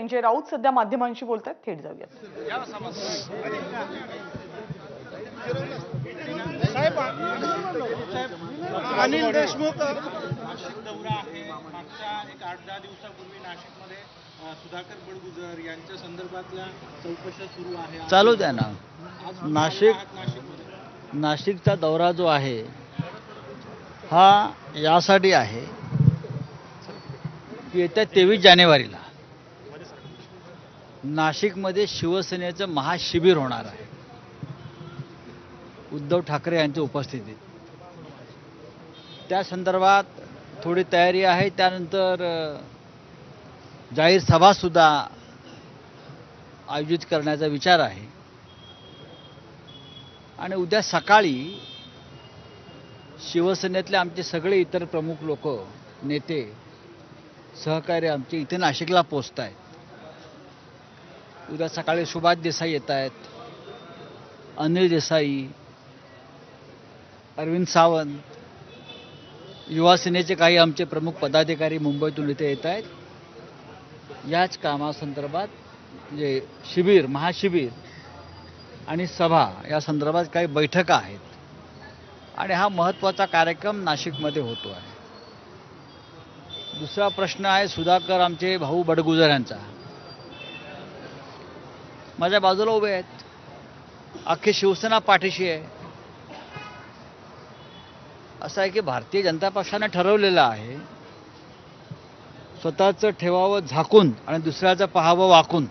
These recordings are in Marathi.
संजय राऊत सध्या माध्यमांशी बोलतात. थेट जाऊयात. अनिल देशमुख नाशिक दौरा आहे. मागच्या एक आठ दहा दिवसापूर्वी नाशिकमध्ये सुधाकर बडगुजर यांच्या संदर्भातल्या चौकशा सुरू आहे. चालू द्या ना. नाशिक- नाशिकचा दौरा जो आहे हा यासाठी आहे की येत्या तेवीस जानेवारीला. नाशिकमध्ये शिवसेनेचं महाशिबिर होणार आहे. उद्धव ठाकरे यांच्या उपस्थितीत. त्या संदर्भात थोडी तयारी आहे. त्यानंतर जाहीर सभासुद्धा आयोजित करण्याचा विचार आहे. आणि उद्या सकाळी शिवसेनेतले आमचे सगळे इतर प्रमुख लोक नेते सहकारी आमचे इथे नाशिकला पोचत आहेत उद्या सकाळी सुभाष देसाई येत आहेत. अनिल देसाई अरविंद सावंत युवा सेनेचे काही आमचे प्रमुख पदाधिकारी मुंबईतून इथे येत आहेत. याच कामासंदर्भात म्हणजे शिबिर महाशिबिर आणि सभा या संदर्भात काही बैठका आहेत. आणि हा महत्त्वाचा कार्यक्रम नाशिकमध्ये होतो आहे. दुसरा प्रश्न आहे सुधाकर आमचे भाऊ बडगुजर यांचा. माझ्या बाजूला उभे आहेत. अख्खी शिवसेना पाठीशी आहे. असं आहे की भारतीय जनता पक्षाने ठरवलेलं आहे. स्वतःचं ठेवावं झाकून आणि दुसऱ्याचं पाहावं वाकून.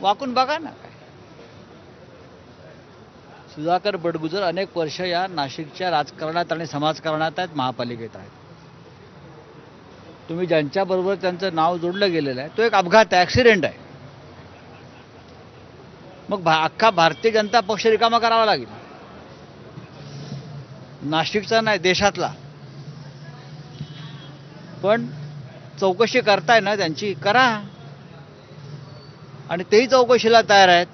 वाकून बघा ना काय. सुधाकर बडगुजर अनेक वर्ष या नाशिकच्या राजकारणात आणि समाजकारणात आहेत महापालिकेत आहेत. तुम्ही ज्यांच्याबरोबर त्यांचं नाव जोडलं गेलेलं आहे तो एक अपघात आहे ॲक्सिडेंट आहे. मग भा अख्खा भारतीय जनता पक्ष रिकामा करावा लागेल. नाशिकचा नाही देशातला. पण चौकशी करताय ना त्यांची करा. आणि तेही चौकशीला तयार आहेत.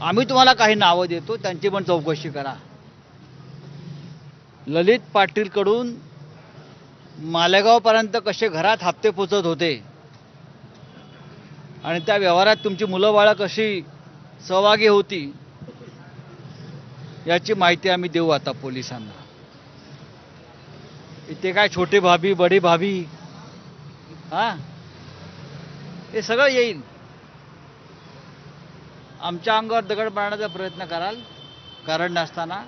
आम्ही तुम्हाला काही नावं देतो त्यांची पण चौकशी करा. ललित पाटीलकडून मालेगावपर्यंत कसे घरात हप्ते पोचत होते? आणि त्या व्यवहारात तुमची मुलं बाळं कशी सहभागी होती याची माहिती आम्ही देऊ आता पोलिसांना. इथे काय छोटे भाभी बडी भाभी हा? हे सगळं येईल. आमच्या अंगावर दगड मारण्याचा प्रयत्न कराल कारण नसताना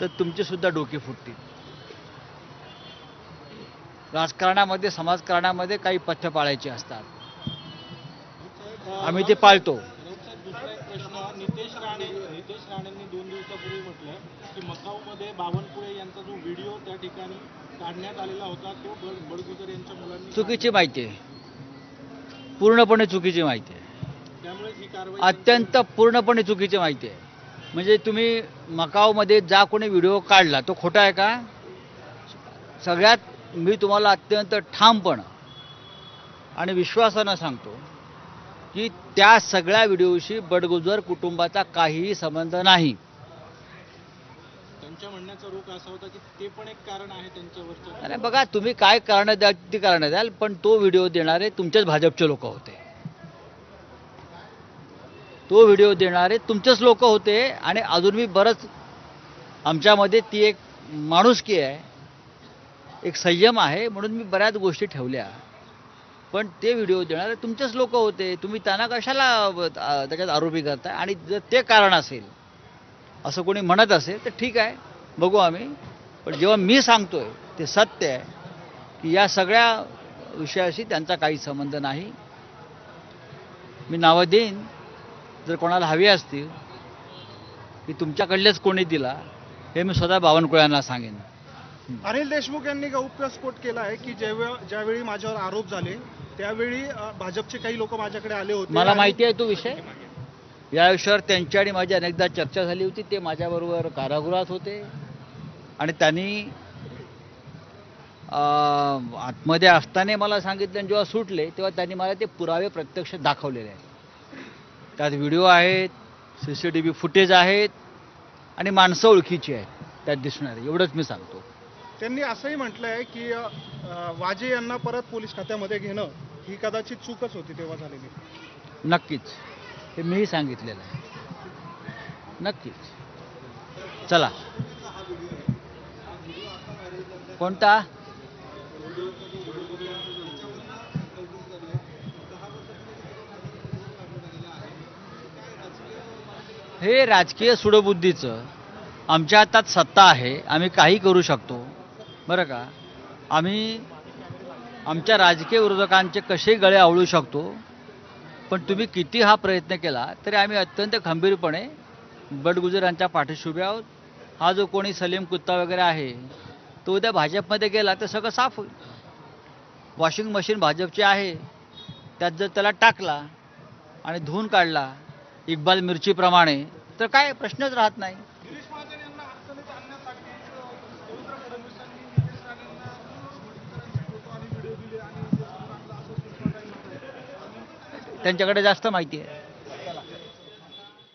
तर तुमची सुद्धा डोकी फुटतील. राजकारणामध्ये समाजकारणामध्ये काही पथ्य पाळायची असतात. आम्ही ते पाळतो. साहेब, दुसरा एक प्रश्न नितेश राणे नितेश राणेंनी दोन दिवसापूर्वी म्हटलं की मकाऊमध्ये बावनकुळे यांचा जो व्हिडिओ त्या ठिकाणी काढण्यात आलेला होता तो बड- बडगुजर यांच्या मुलांनी चुकीची माहिती आहे. पूर्णपणे चुकीची माहिती आहे. त्यामुळे ही कारवाई अत्यंत पूर्णपणे चुकीची माहिती आहे. म्हणजे तुम्ही मकावमध्ये जा कोणी व्हिडिओ काढला तो खोटा आहे का? सगळ्यात मी तुम्हाला अत्यंत ठामपण आणि विश्वासानं सांगतो की त्या सगळ्या व्हिडिओशी बडगुजर कुटुंबाचा काहीही संबंध नाही. त्यांच्या म्हणण्याचा रोख असा होता की ते पण एक कारण आहे त्यांच्यावरचं. अरे बघा तुम्ही काय कारण द्याल ती कारण द्याल पण तो व्हिडिओ देणारे तुमचेच भाजपचे लोक होते. तो व्हिडिओ देणारे तुमचेच लोक होते आणि अजून मी बरंच आमच्यामध्ये ती एक माणुसकी आहे एक संयम आहे म्हणून मी बऱ्याच गोष्टी ठेवल्या. पण ते व्हिडिओ देणारे तुमचेच लोक होते. तुम्ही त्यांना कशाला त्याच्यात आरोपी करताय? आणि जर ते कारण असेल असं कोणी म्हणत असेल तर ठीक आहे बघू आम्ही. पण जेव्हा मी सांगतोय ते सत्य आहे की या सगळ्या विषयाशी त्यांचा काही संबंध नाही. मी नावं देईन. जर कोणाला हवी असतील की तुमच्याकडलेच कोणी दिला हे मी स्वतः बावनकुळ्यांना सांगेन. अनिल देशमुख यांनी गौप्यस्फोट केला आहे की जेव्हा ज्यावेळी माझ्यावर आरोप झाले त्यावेळी भाजपचे काही लोक माझ्याकडे आले होते मला माहिती आहे तो विषय. या विषयावर त्यांची आणि माझी अनेकदा चर्चा झाली होती. ते माझ्याबरोबर कारागृहात होते. आणि त्यांनी आतमध्ये असताना मला सांगितलं आणि जेव्हा सुटले तेव्हा त्यांनी मला ते पुरावे प्रत्यक्ष दाखवलेले आहेत. त्यात व्हिडिओ आहेत C C T V footage आहेत आणि माणसं ओळखीची आहेत. त्यात दिसणारे एवढंच मी सांगतो. त्यांनी असंही म्हटलं आहे की वाजे यांना परत पोलीस खात्यामध्ये घेणं ही कदाचित चूकच होती तेव्हा झालेली. नक्कीच. हे मीही सांगितलेलं आहे. नक्कीच. चला. कोणता? हे राजकीय सुडबुद्धीचं आमच्या हातात सत्ता आहे आम्ही काही करू शकतो. बरं का? आम्ही आमच्या राजकीय विरोधकांचे कसे गळे आवळू शकतो? पण तुम्ही किती हा प्रयत्न केला तरी आम्ही अत्यंत खंबीरपणे बडगुजरांच्या पाठीशी उभे आहोत. हा जो कोणी सलीम कुत्ता वगैरे आहे तो उद्या भाजपमध्ये गेला तर सगळं साफ होईल. वॉशिंग मशीन भाजपची आहे त्यात जर त्याला टाकला आणि धुवून काढला इक्बाल मिरचीप्रमाणे तर काय? प्रश्नच राहत नाही गिरीश महाजन यांना अडचणीत आणण्यासाठी देवेंद्र फडणवीसांनी नितेश राणेंना बडगुजरांचे फोटो आणि व्हिडिओ दिले आणि ते समोर आणलं असं सुषमा ताई म्हणतात. त्यांच्याकडे जास्त माहिती आहे.